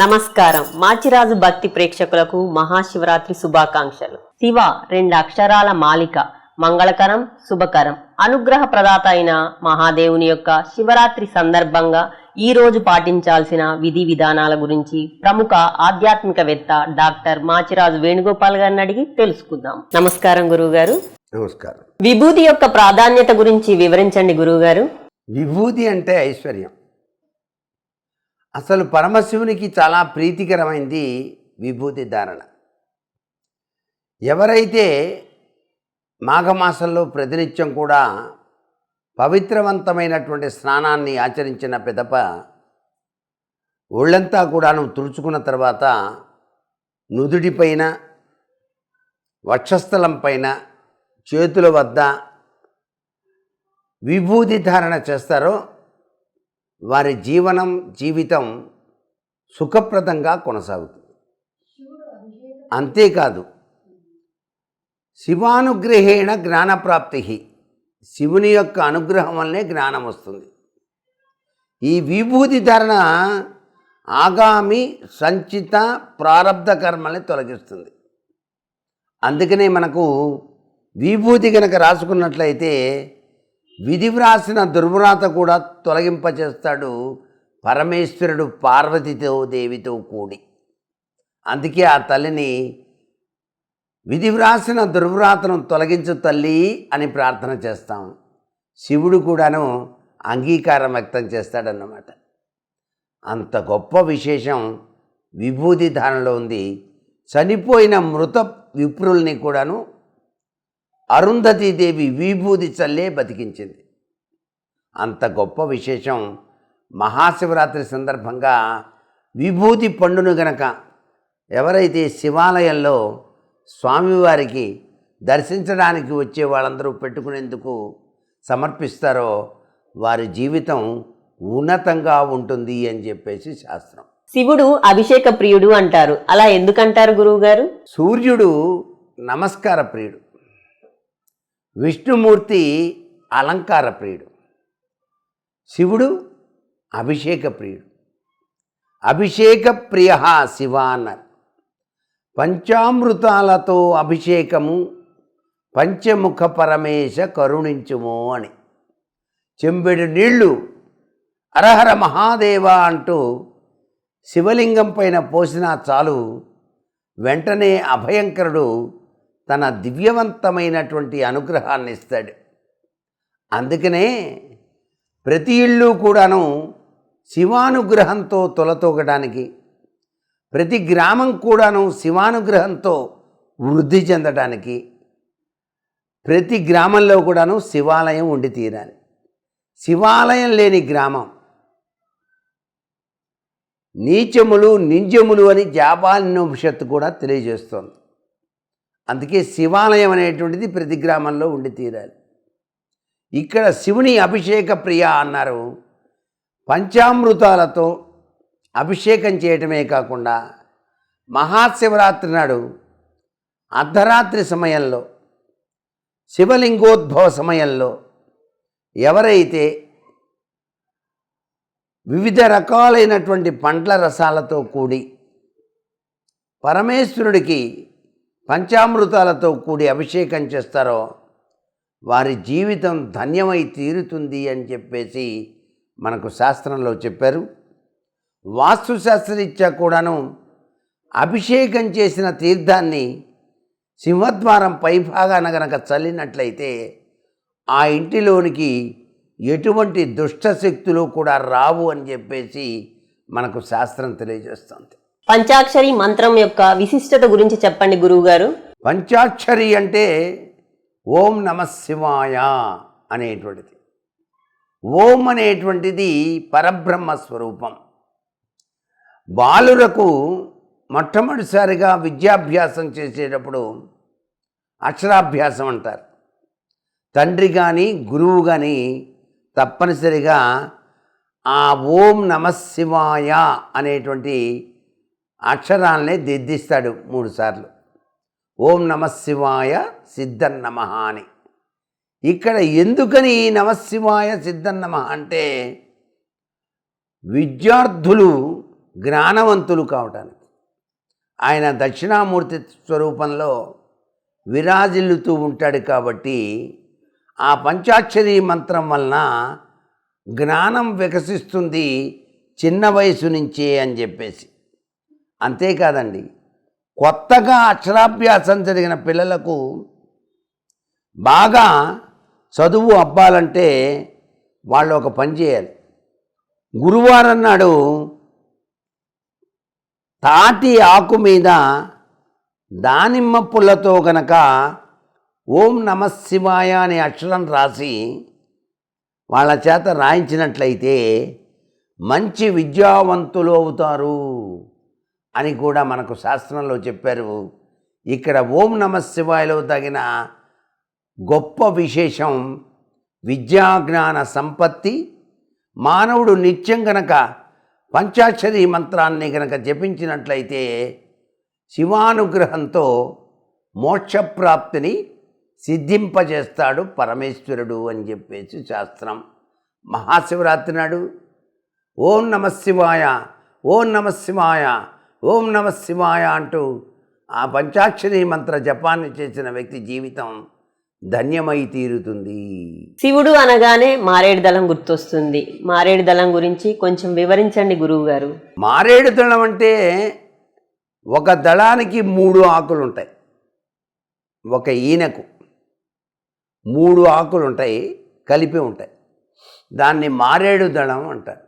నమస్కారం. మాచిరాజు భక్తి ప్రేక్షకులకు మహాశివరాత్రి శుభాకాంక్షలు. శివ రెండు అక్షరాల మాలిక మంగళకరం శుభకరం. అనుగ్రహ ప్రదాత అయిన మహాదేవుని యొక్క శివరాత్రి సందర్భంగా ఈ రోజు పాటించాల్సిన విధి విధానాల గురించి ప్రముఖ ఆధ్యాత్మికవేత్త డాక్టర్ మాచిరాజు వేణుగోపాల్ గారిని అడిగి తెలుసుకుందాం. నమస్కారం గురువు గారు నమస్కారం. విభూతి యొక్క ప్రాధాన్యత గురించి వివరించండి గురువు గారు విభూతి అంటే ఐశ్వర్యం. అసలు పరమశివునికి చాలా ప్రీతికరమైంది విభూతి ధారణ. ఎవరైతే మాఘమాసంలో ప్రతినిత్యం కూడా పవిత్రవంతమైనటువంటి స్నానాన్ని ఆచరించిన పిదప ఒళ్ళంతా కూడాను తుడుచుకున్న తర్వాత నుదుటిపైన వక్షస్థలం పైన చేతుల వద్ద విభూతి ధారణ చేస్తారో వారి జీవనం జీవితం సుఖప్రదంగా కొనసాగుతుంది. అంతేకాదు శివానుగ్రహేణ జ్ఞానప్రాప్తి. శివుని యొక్క అనుగ్రహం వల్లనే జ్ఞానం వస్తుంది. ఈ విభూతి ధారణ ఆగామి సంచిత ప్రారంధ కర్మల్ని తొలగిస్తుంది. అందుకనే మనకు విభూతి కనుక రాసుకున్నట్లయితే విధి వ్రాసిన దుర్వ్రాత కూడా తొలగింపచేస్తాడు పరమేశ్వరుడు పార్వతితో దేవితో కూడి. అందుకే ఆ తల్లిని విధి వ్రాసిన దుర్వ్రాతను తొలగించు తల్లి అని ప్రార్థన చేస్తాం. శివుడు కూడాను అంగీకారం వ్యక్తం చేస్తాడన్నమాట. అంత గొప్ప విశేషం విభూతి ధారణలో ఉంది. చనిపోయిన మృత విప్రుల్ని కూడాను అరుంధతీదేవి విభూతి చల్లే బతికించింది. అంత గొప్ప విశేషం మహాశివరాత్రి సందర్భంగా విభూతి పండును గనక ఎవరైతే శివాలయంలో స్వామివారికి దర్శించడానికి వచ్చే వాళ్ళందరూ పెట్టుకునేందుకు సమర్పిస్తారో వారి జీవితం ఉన్నతంగా ఉంటుంది అని చెప్పేసి శాస్త్రం. శివుడు అభిషేక ప్రియుడు అంటారు. అలా ఎందుకంటారు గురువు గారు సూర్యుడు నమస్కార ప్రియుడు. విష్ణుమూర్తి అలంకార ప్రియుడు శివుడు అభిషేక ప్రియుడు. అభిషేక ప్రియ శివ అన్నారు. పంచామృతాలతో అభిషేకము పంచముఖ పరమేశ కరుణించుము అని. చెంబెడు నీళ్ళు అరహర మహాదేవ అంటూ శివలింగం పైన పోసినా చాలు వెంటనే అభయంకరుడు తన దివ్యవంతమైనటువంటి అనుగ్రహాన్ని ఇస్తాడు అందుకనే ప్రతి ఇల్లు కూడాను శివానుగ్రహంతో తొలతూగడానికి ప్రతి గ్రామం కూడాను శివానుగ్రహంతో వృద్ధి చెందడానికి ప్రతి గ్రామంలో కూడాను శివాలయం ఉండి తీరాలి. శివాలయం లేని గ్రామం. నీచములు నింజములు అని జాబాలినోపనిషత్తు కూడా తెలియజేస్తోంది. అందుకే శివాలయం అనేటువంటిది ప్రతి గ్రామంలో ఉండి తీరాలి. ఇక్కడ శివుని అభిషేక ప్రియ అన్నారు. పంచామృతాలతో అభిషేకం చేయటమే కాకుండా మహాశివరాత్రి నాడు అర్ధరాత్రి సమయంలో శివలింగోద్భవ సమయంలో ఎవరైతే వివిధ రకాలైనటువంటి పండ్ల రసాలతో కూడి పరమేశ్వరుడికి పంచామృతాలతో కూడి అభిషేకం చేస్తారో వారి జీవితం ధన్యమై తీరుతుంది అని చెప్పేసి మనకు శాస్త్రంలో చెప్పారు. వాస్తుశాస్త్రరీత్యా కూడాను అభిషేకం చేసిన తీర్థాన్ని సింహద్వారం పైభాగాన గనక చల్లినట్లయితే ఆ ఇంటిలోనికి ఎటువంటి దుష్ట శక్తులు కూడా రావు అని చెప్పేసి మనకు శాస్త్రం తెలియజేస్తుంది. పంచాక్షరి మంత్రం యొక్క విశిష్టత గురించి చెప్పండి గురువు గారు పంచాక్షరి అంటే ఓం నమ శివాయ అనేటువంటిది. ఓం అనేటువంటిది పరబ్రహ్మ స్వరూపం. బాలురకు మొట్టమొదటిసారిగా విద్యాభ్యాసం చేసేటప్పుడు అక్షరాభ్యాసం అంటారు. తండ్రి కానీ గురువు కానీ తప్పనిసరిగా ఆ ఓం నమ శివాయ అనేటువంటి అక్షరాలనే దిద్దిస్తాడు మూడుసార్లు. ఓం నమశివాయ సిద్ధన్నమ అని. ఇక్కడ ఎందుకని ఈ నమశివాయ సిద్ధన్నమ అంటే విద్యార్థులు జ్ఞానవంతులు కావటానికి. ఆయన దక్షిణామూర్తి స్వరూపంలో విరాజిల్లుతూ ఉంటాడు కాబట్టి ఆ పంచాక్షరి మంత్రం వలన జ్ఞానం వికసిస్తుంది చిన్న వయసు నుంచే అని చెప్పేసి. అంతేకాదండి. కొత్తగా అక్షరాభ్యాసం జరిగిన పిల్లలకు బాగా చదువు అబ్బాలంటే వాళ్ళు ఒక పని చేయాలి. గురువారం నాడు తాటి ఆకు మీద దానిమ్మ పుల్లతో గనక ఓం నమ శివాయ అనే అక్షరం రాసి వాళ్ళ చేత రాయించినట్లయితే మంచి విద్యావంతులు అవుతారు. అని కూడా మనకు శాస్త్రంలో చెప్పారు. ఇక్కడ ఓం నమ శివాయలో తగిన గొప్ప విశేషం విద్యాజ్ఞాన సంపత్తి. మానవుడు నిత్యం గనక పంచాక్షరి మంత్రాన్ని గనక జపించినట్లయితే శివానుగ్రహంతో మోక్షప్రాప్తిని సిద్ధింపజేస్తాడు పరమేశ్వరుడు అని చెప్పేసి శాస్త్రం. మహాశివరాత్రి నాడు ఓం నమ శివాయ ఓం నమ శివాయ ఓం నమ శివాయ అంటూ ఆ పంచాక్షరి మంత్ర జపాన్ని చేసిన వ్యక్తి జీవితం ధన్యమై తీరుతుంది. శివుడు అనగానే మారేడు దళం గుర్తొస్తుంది. మారేడు దళం గురించి కొంచెం వివరించండి గురువు గారు మారేడు దళం అంటే ఒక దళానికి మూడు ఆకులు ఉంటాయి ఒక ఈనెకు మూడు ఆకులు ఉంటాయి కలిపి ఉంటాయి. దాన్ని మారేడు దళం అంటారు.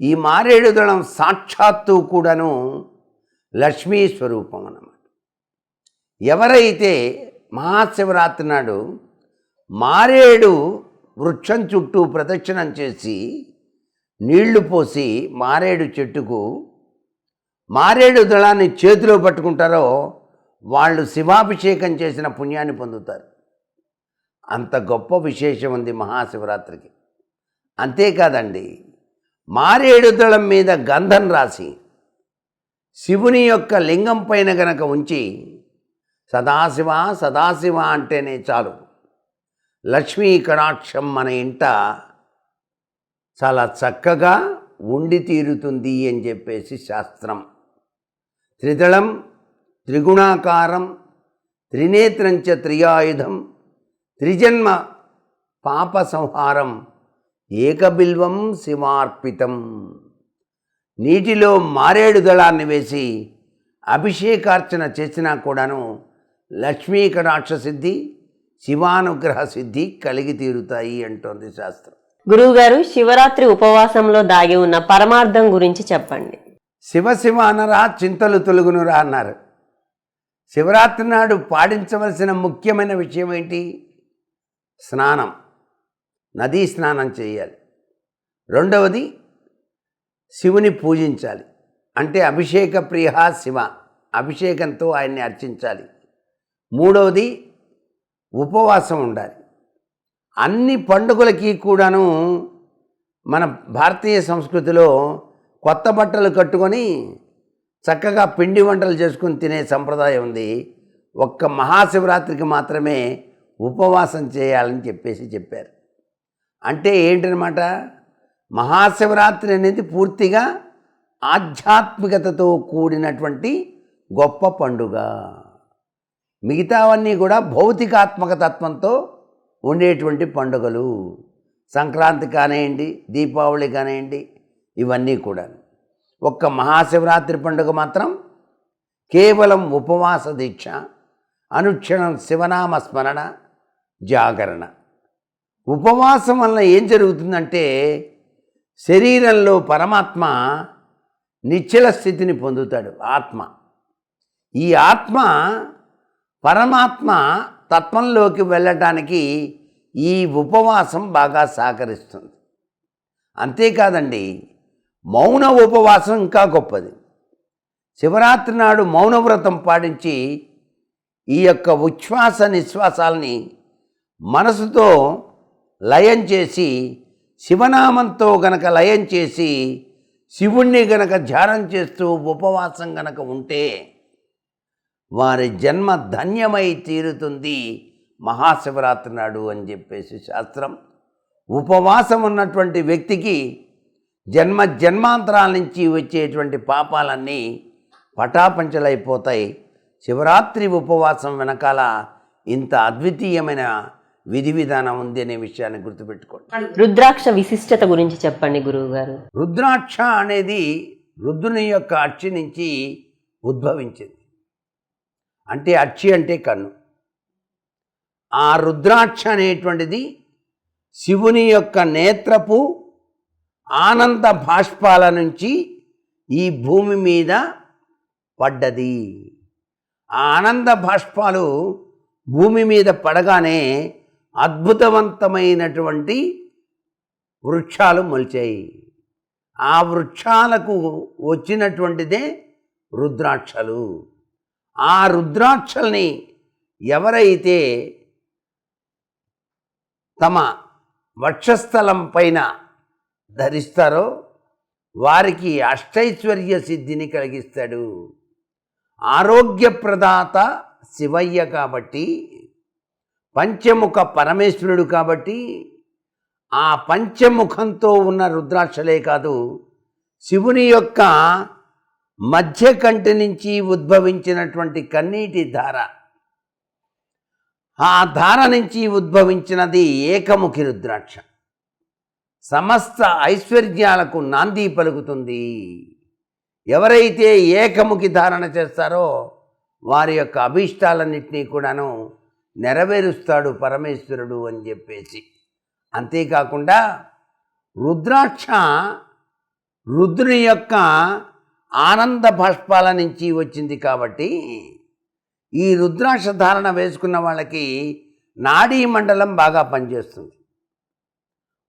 ఈ మారేడు దళం సాక్షాత్తు కూడాను లక్ష్మీ స్వరూపం అన్నమాట. ఎవరైతే మహాశివరాత్రి నాడు మారేడు వృక్షం చుట్టూ ప్రదక్షిణం చేసి నీళ్ళు పోసి మారేడు చెట్టుకు మారేడు దళాన్ని చేతిలో పట్టుకుంటారో వాళ్ళు శివాభిషేకం చేసిన పుణ్యాన్ని పొందుతారు. అంత గొప్ప విశేషం ఉంది మహాశివరాత్రికి. అంతేకాదండి మారేడుదళం మీద గంధం రాసి శివుని యొక్క లింగం పైన గనక ఉంచి సదాశివ సదాశివ అంటేనే చాలు. లక్ష్మీ కటాక్షం మన ఇంట చాలా చక్కగా ఉండి తీరుతుంది అని చెప్పేసి శాస్త్రం. త్రిదళం త్రిగుణాకారం త్రినేత్రంచ త్రియాయుధం త్రిజన్మ పాప సంహారం ఏకబిల్వం శివార్పితం. నీటిలో మారేడు దళాన్ని వేసి అభిషేకార్చన చేసినా కూడాను లక్ష్మీ కటాక్ష సిద్ధి శివానుగ్రహ సిద్ధి కలిగి తీరుతాయి అంటోంది శాస్త్రం. గురువు గారు శివరాత్రి ఉపవాసంలో దాగి ఉన్న పరమార్థం గురించి చెప్పండి. శివ శివ అనరా చింతలు తొలుగునురా అన్నారు. శివరాత్రి నాడు పాటించవలసిన ముఖ్యమైన విషయం ఏంటి? స్నానం. నదీ స్నానం చేయాలి. రెండవది శివుని పూజించాలి. అంటే అభిషేక ప్రియ శివ అభిషేకంతో ఆయన్ని అర్చించాలి. మూడవది ఉపవాసం ఉండాలి. అన్ని పండుగలకి కూడాను మన భారతీయ సంస్కృతిలో కొత్త బట్టలు కట్టుకొని చక్కగా పిండి వంటలు చేసుకుని తినే సంప్రదాయం ఉంది. ఒక్క మహాశివరాత్రికి మాత్రమే ఉపవాసం చేయాలని చెప్పేసి చెప్పారు. అంటే ఏంటనమాట? మహాశివరాత్రి అనేది పూర్తిగా ఆధ్యాత్మికతతో కూడినటువంటి గొప్ప పండుగ. మిగతావన్నీ కూడా భౌతికాత్మక తత్వంతో ఉండేటువంటి పండుగలు. సంక్రాంతి కానివ్వండి దీపావళి కానివ్వండి ఇవన్నీ కూడా ఒక్క మహాశివరాత్రి పండుగ మాత్రం కేవలం ఉపవాస దీక్ష అనుక్షణం శివనామ స్మరణ జాగరణ. ఉపవాసం వల్ల ఏం జరుగుతుందంటే శరీరంలో పరమాత్మ నిశ్చల స్థితిని పొందుతాడు ఆత్మ. ఈ ఆత్మ పరమాత్మ తత్వంలోకి వెళ్ళటానికి ఈ ఉపవాసం బాగా సహకరిస్తుంది. అంతేకాదండి మౌన ఉపవాసం ఇంకా గొప్పది. శివరాత్రి నాడు మౌనవ్రతం పాటించి ఈ యొక్క ఉచ్ఛ్వాస నిశ్వాసాలని మనసుతో లయం చేసి శివనామంతో గనక లయం చేసి శివుణ్ణి గనక ధ్యానం చేస్తూ ఉపవాసం గనక ఉంటే వారి జన్మ ధన్యమై తీరుతుంది మహాశివరాత్రి నాడు అని చెప్పేసి శాస్త్రం. ఉపవాసం ఉన్నటువంటి వ్యక్తికి జన్మ జన్మాంతరాల నుంచి వచ్చేటువంటి పాపాలన్నీ పటాపంచలైపోతాయి. శివరాత్రి ఉపవాసం వెనకాల ఇంత అద్వితీయమైన విధి విధానం ఉంది అనే విషయాన్ని గుర్తుపెట్టుకోండి. రుద్రాక్ష విశిష్టత గురించి చెప్పండి గురువు గారు రుద్రాక్ష అనేది రుద్రుని యొక్క అక్షి నుంచి ఉద్భవించింది. అంటే అక్షి అంటే కన్ను. ఆ రుద్రాక్ష అనేటువంటిది శివుని యొక్క నేత్రపు ఆనంద భాష్పాల నుంచి ఈ భూమి మీద పడ్డది. ఆ ఆనంద భాష్పాలు భూమి మీద పడగానే అద్భుతవంతమైనటువంటి వృక్షాలు మొలిచాయి. ఆ వృక్షాలకు వచ్చినటువంటిదే రుద్రాక్షలు. ఆ రుద్రాక్షల్ని ఎవరైతే తమ వక్షస్థలం పైన ధరిస్తారో వారికి అష్టైశ్వర్య సిద్ధిని కలిగిస్తాడు. ఆరోగ్యప్రదాత శివయ్య కాబట్టి పంచముఖ పరమేశ్వరుడు కాబట్టి ఆ పంచముఖంతో ఉన్న రుద్రాక్షలే కాదు శివుని యొక్క మధ్య కంటి నుంచి ఉద్భవించినటువంటి కన్నీటి ధార. ఆ ధార నుంచి ఉద్భవించినది ఏకముఖి రుద్రాక్ష. సమస్త ఐశ్వర్యాలకు నాంది పలుకుతుంది. ఎవరైతే ఏకముఖి ధారణ చేస్తారో వారి యొక్క అభీష్టాలన్నింటినీ కూడాను నెరవేరుస్తాడు పరమేశ్వరుడు అని చెప్పేసి. అంతేకాకుండా రుద్రాక్ష రుద్రుని యొక్క ఆనంద భాష్పాల నుంచి వచ్చింది కాబట్టి ఈ రుద్రాక్ష ధారణ వేసుకున్న వాళ్ళకి నాడీ మండలం బాగా పనిచేస్తుంది.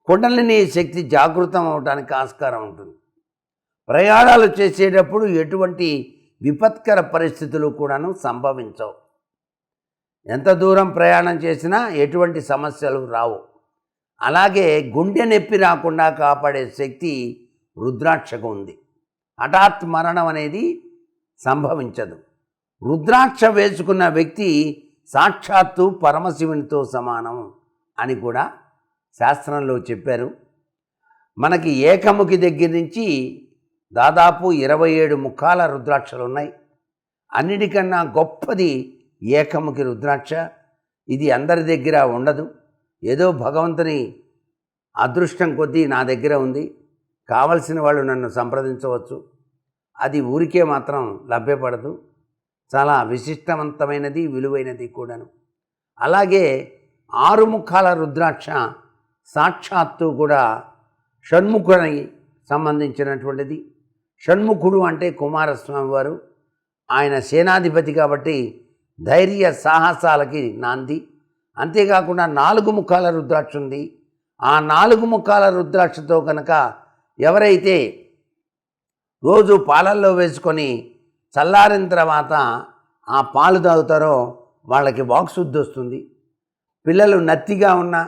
కుండలిని శక్తి జాగృతం అవడానికి ఆస్కారం ఉంటుంది. ప్రయాణాలు చేసేటప్పుడు ఎటువంటి విపత్కర పరిస్థితులు కూడాను సంభవించవు. ఎంత దూరం ప్రయాణం చేసినా ఎటువంటి సమస్యలు రావు. అలాగే గుండె నొప్పి రాకుండా కాపాడే శక్తి రుద్రాక్షకు ఉంది. హఠాత్ మరణం అనేది సంభవించదు. రుద్రాక్ష వేసుకున్న వ్యక్తి సాక్షాత్తు పరమశివునితో సమానం అని కూడా శాస్త్రంలో చెప్పారు. మనకి ఏకముఖి దగ్గర నుంచి దాదాపు ఇరవై ఏడు ముఖాల రుద్రాక్షలు ఉన్నాయి. అన్నిటికన్నా గొప్పది ఏకముఖి రుద్రాక్ష. ఇది అందరి దగ్గర ఉండదు. ఏదో భగవంతుని అదృష్టం కొద్దీ నా దగ్గర ఉంది. కావలసిన వాళ్ళు నన్ను సంప్రదించవచ్చు. అది ఊరికే మాత్రం లభ్యపడదు. చాలా విశిష్టవంతమైనది విలువైనది కూడాను. అలాగే ఆరు ముఖాల రుద్రాక్ష సాక్షాత్తు కూడా షణ్ముఖుని సంబంధించినటువంటిది. షణ్ముఖుడు అంటే కుమారస్వామి వారు ఆయన సేనాధిపతి కాబట్టి ధైర్య సాహసాలకి నాంది. అంతేకాకుండా నాలుగు ముఖాల రుద్రాక్ష ఉంది ఆ నాలుగు ముఖాల రుద్రాక్షతో కనుక ఎవరైతే రోజు పాలల్లో వేసుకొని చల్లారిన తర్వాత ఆ పాలు తాగుతారో వాళ్ళకి వాక్శుద్ధి వస్తుంది. పిల్లలు నత్తిగా ఉన్న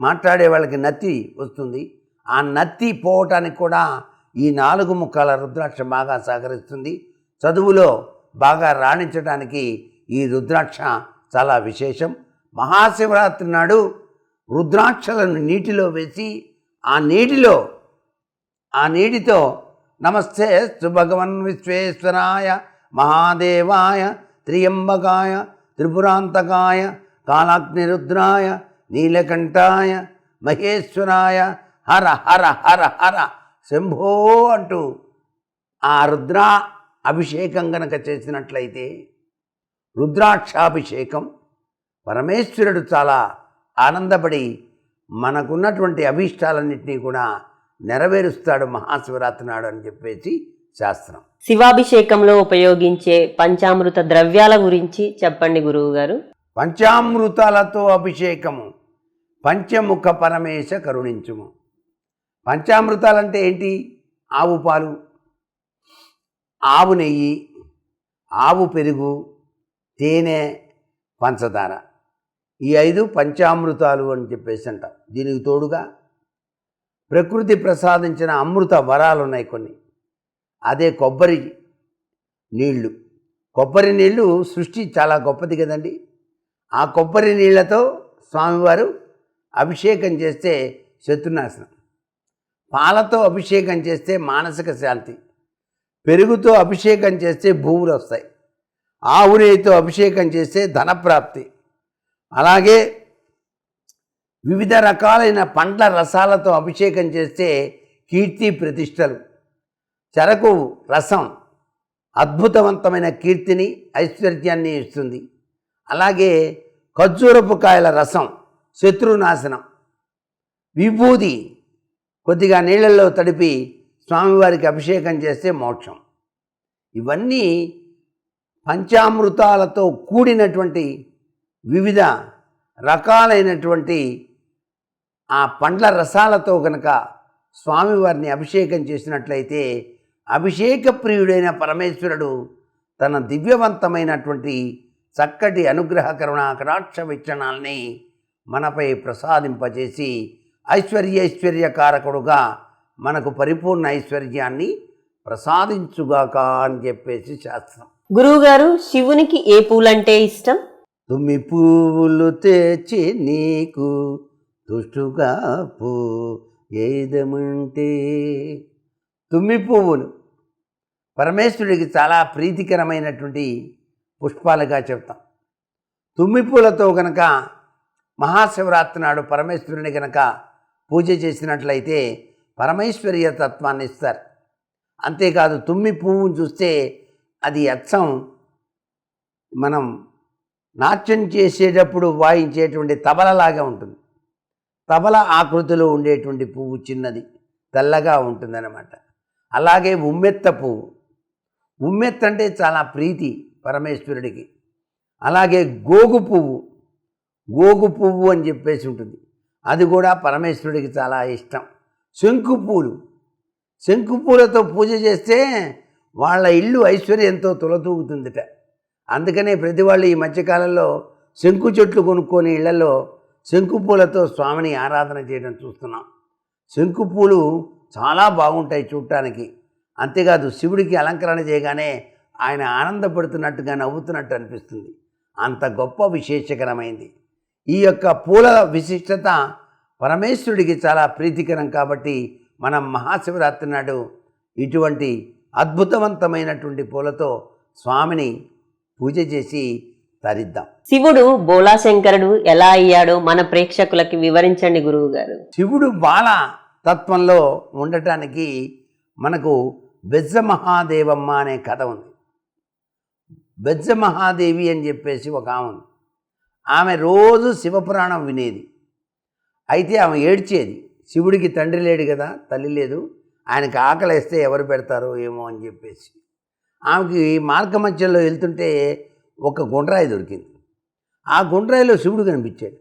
మాట్లాడే వాళ్ళకి నత్తి వస్తుంది. ఆ నత్తి పోవటానికి కూడా ఈ నాలుగు ముక్కల రుద్రాక్ష బాగా సహకరిస్తుంది. చదువులో బాగా రాణించడానికి ఈ రుద్రాక్ష చాలా విశేషం. మహాశివరాత్రి నాడు రుద్రాక్షలను నీటిలో వేసి ఆ నీటిలో ఆ నీటితో నమస్తే భగవన్ విశ్వేశ్వరాయ మహాదేవాయ త్రియంబకాయ త్రిపురాంతకాయ కాలాగ్నిరుద్రాయ నీలకంఠాయ మహేశ్వరాయ హర హర హర హర శంభో అంటూ ఆ రుద్ర అభిషేకం గనక చేసినట్లయితే రుద్రాక్షాభిషేకం పరమేశ్వరుడు చాలా ఆనందపడి మనకున్నటువంటి అభీష్టాలన్నింటినీ కూడా నెరవేరుస్తాడు మహాశివరాత్రి నాడు అని చెప్పేసి శాస్త్రం. శివాభిషేకంలో ఉపయోగించే పంచామృత ద్రవ్యాల గురించి చెప్పండి గురువు గారు పంచామృతాలతో అభిషేకము పంచముఖ పరమేశ కరుణించుము. పంచామృతాలంటే ఏంటి? ఆవు పాలు ఆవు నెయ్యి ఆవు పెరుగు తేనె పంచదార. ఈ ఐదు పంచామృతాలు అని చెప్పేసి అంట దీనికి తోడుగా ప్రకృతి ప్రసాదించిన అమృత వరాలు ఉన్నాయి కొన్ని. అదే కొబ్బరి నీళ్ళు కొబ్బరి నీళ్ళు సృష్టి చాలా గొప్పది కదండి. ఆ కొబ్బరి నీళ్ళతో స్వామివారు అభిషేకం చేస్తే శత్రునాశనం. పాలతో అభిషేకం చేస్తే మానసిక శాంతి. పెరుగుతో అభిషేకం చేస్తే భూములు వస్తాయి. ఆవు నెయ్యితో అభిషేకం చేస్తే ధనప్రాప్తి. అలాగే వివిధ రకాలైన పండ్ల రసాలతో అభిషేకం చేస్తే కీర్తి ప్రతిష్టలు. చెరకు రసం అద్భుతవంతమైన కీర్తిని ఐశ్వర్యాన్ని ఇస్తుంది. అలాగే ఖర్జూరపు కాయల రసం శత్రునాశనం. విభూది కొద్దిగా నీళ్ళల్లో తడిపి స్వామివారికి అభిషేకం చేస్తే మోక్షం. ఇవన్నీ పంచామృతాలతో కూడినటువంటి వివిధ రకాలైనటువంటి ఆ పండ్ల రసాలతో గనక స్వామివారిని అభిషేకం చేసినట్లయితే అభిషేక ప్రియుడైన పరమేశ్వరుడు తన దివ్యవంతమైనటువంటి చక్కటి అనుగ్రహ కరుణ కటాక్ష మనపై ప్రసాదింపజేసి ఐశ్వర్యైశ్వర్యకారకుడుగా మనకు పరిపూర్ణ ఐశ్వర్యాన్ని ప్రసాదించుగాక అని చెప్పేసి శాస్త్రం. గురువుగారు శివునికి ఏ పూలంటే ఇష్టం? తుమ్మి పువ్వులు తెచ్చి నీకు దుష్టుగా పూ ఏదమంటే. తుమ్మి పువ్వులు. పరమేశ్వరుడికి చాలా ప్రీతికరమైనటువంటి పుష్పాలుగా చెప్తాం. తుమ్మి పూలతో గనక మహాశివరాత్రి నాడు పరమేశ్వరుని గనక పూజ చేసినట్లయితే పరమేశ్వరీయ తత్వాన్ని ఇస్తారు. అంతేకాదు తుమ్మి పువ్వును చూస్తే అది అచ్చం మనం నాట్యం చేసేటప్పుడు వాయించేటువంటి తబలలాగా ఉంటుంది. తబల ఆకృతిలో ఉండేటువంటి పువ్వు చిన్నది తెల్లగా ఉంటుందన్నమాట. అలాగే ఉమ్మెత్త పువ్వు. ఉమ్మెత్త అంటే చాలా ప్రీతి పరమేశ్వరుడికి. అలాగే గోగు పువ్వు. గోగు పువ్వు అని చెప్పేసి ఉంటుంది. అది కూడా పరమేశ్వరుడికి చాలా ఇష్టం. శంకు పూలు శంకు పూలతో పూజ చేస్తే వాళ్ళ ఇల్లు ఐశ్వర్యంతో తులతూగుతుందిట. అందుకనే ప్రతి వాళ్ళు ఈ మధ్యకాలంలో శంకు చెట్లు కొనుక్కొని ఇళ్ళలో శంకు పూలతో స్వామిని ఆరాధన చేయడం చూస్తున్నాం. శంకు పూలు చాలా బాగుంటాయి చూడటానికి. అంతేకాదు శివుడికి అలంకరణ చేయగానే ఆయన ఆనందపడుతున్నట్టుగా నవ్వుతున్నట్టు అనిపిస్తుంది. అంత గొప్ప విశేషకరమైంది. ఈ యొక్క పూల విశిష్టత పరమేశ్వరుడికి చాలా ప్రీతికరం కాబట్టి మనం మహాశివరాత్రి నాడు ఇటువంటి అద్భుతవంతమైనటువంటి పూలతో స్వామిని పూజ చేసి తరిద్దాం. శివుడు బోలాశంకరుడు ఎలా అయ్యాడో మన ప్రేక్షకులకి వివరించండి గురువుగారు. శివుడు బాల తత్వంలో ఉండటానికి మనకు బెజ్జ మహాదేవమ్మ అనే కథ ఉంది. బెజ్జ మహాదేవి అని చెప్పేసి ఒక ఆమె ఉంది. ఆమె రోజు శివపురాణం వినేది. అయితే ఆమె ఏడ్చేది. శివుడికి తండ్రి లేడు కదా తల్లి లేదు. ఆయనకి ఆకలిస్తే ఎవరు పెడతారో ఏమో అని చెప్పేసి. ఆమెకి మార్గ మధ్యలో వెళ్తుంటే ఒక గుండ్రాయి దొరికింది. ఆ గుండ్రాయిలో శివుడు కనిపించాడు.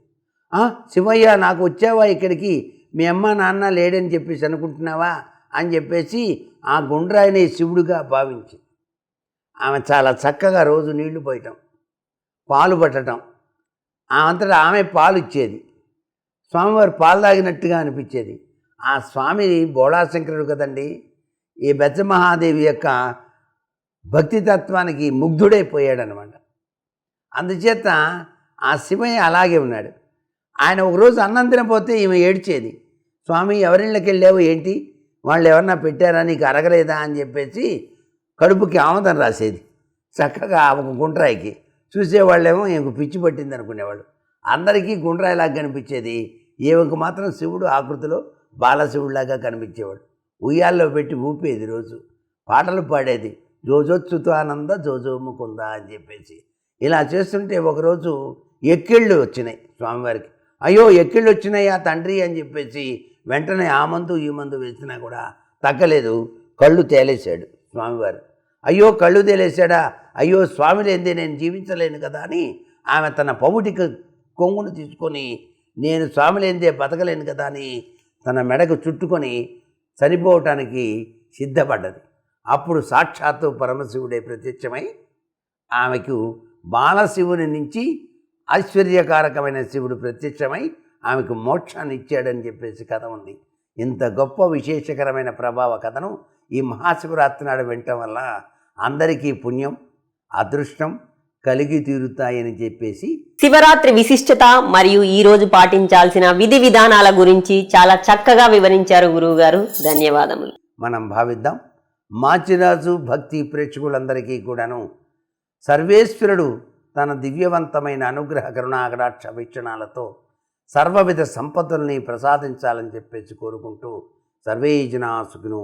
శివయ్య నాకు వచ్చావా ఇక్కడికి? మీ అమ్మ నాన్న లేడని చెప్పేసి అనుకుంటున్నావా? అని చెప్పేసి ఆ గుండ్రాయిని శివుడుగా భావించి. ఆమె చాలా చక్కగా రోజు నీళ్ళు పోయటం పాలు పట్టడం ఆమె అంతటా ఆమె పాలు ఇచ్చేది. స్వామివారు పాలు తాగినట్టుగా అనిపించేది. ఆ స్వామి బోళాశంకరుడు కదండి. ఈ బెజ్జ మహాదేవి యొక్క భక్తి తత్వానికి ముగ్ధుడైపోయాడనమాట అందుచేత ఆ శివయ్య అలాగే ఉన్నాడు. ఆయన ఒకరోజు అన్నం తినపోతే ఈమె ఏడ్చేది స్వామి ఎవరిళ్ళకి వెళ్ళావు ఏంటి? వాళ్ళు ఎవరన్నా పెట్టారా? నీకు అరగలేదా? అని చెప్పేసి కడుపుకి ఆమదం రాసేది. చక్కగా ఒక గుండ్రాయికి. చూసేవాళ్ళేమో ఈమెకు పిచ్చి పట్టింది అనుకునేవాళ్ళు అందరికీ గుండ్రాయిలాగా కనిపించేది. ఈమెకు మాత్రం శివుడు ఆకృతిలో బాలశివుడిలాగా కనిపించేవాడు. ఉయ్యాల్లో పెట్టి ఊపేది రోజు. పాటలు పాడేది. జోజొచ్చుతో ఆనంద జోజో ముకుంద అని చెప్పేసి. ఇలా చేస్తుంటే ఒకరోజు ఎక్కిళ్ళు వచ్చినాయి స్వామివారికి. అయ్యో ఎక్కిళ్ళు వచ్చినాయా తండ్రి అని చెప్పేసి వెంటనే ఆ మందు ఈ మందు వేసినా కూడా తగ్గలేదు. కళ్ళు తేలేశాడు స్వామివారు. అయ్యో కళ్ళు తేలేశాడా? అయ్యో స్వామి లేనిదే నేను జీవించలేను కదా అని ఆమె తన పౌటిక కొంగును తీసుకొని నేను స్వామి లేనిదే బతకలేను కదా అని తన మెడకు చుట్టుకొని చనిపోవటానికి సిద్ధపడ్డది. అప్పుడు సాక్షాత్తు పరమశివుడే ప్రత్యక్షమై ఆమెకు బాలశివుని నుంచి ఐశ్వర్యకారకమైన శివుడు ప్రత్యక్షమై ఆమెకు మోక్షాన్ని ఇచ్చాడని చెప్పేసి కథ ఉంది. ఇంత గొప్ప విశేషకరమైన ప్రభావ కథను ఈ మహాశివరాత్రి నాడు వినటం వల్ల అందరికీ పుణ్యం అదృష్టం కలిగి తీరుతాయని చెప్పేసి శివరాత్రి విశిష్టత మరియు ఈ రోజు పాటించాల్సిన విధి విధానాల గురించి చాలా చక్కగా వివరించారు గురువు గారు ధన్యవాదములు. మనం భావిద్దాం. మాచిరాజు భక్తి ప్రేక్షకులందరికీ కూడాను సర్వేశ్వరుడు తన దివ్యవంతమైన అనుగ్రహ కరుణాకటాక్ష వీక్షణాలతో సర్వవిధ సంపదల్ని ప్రసాదించాలని చెప్పేసి కోరుకుంటూ సర్వే జనా సుఖినో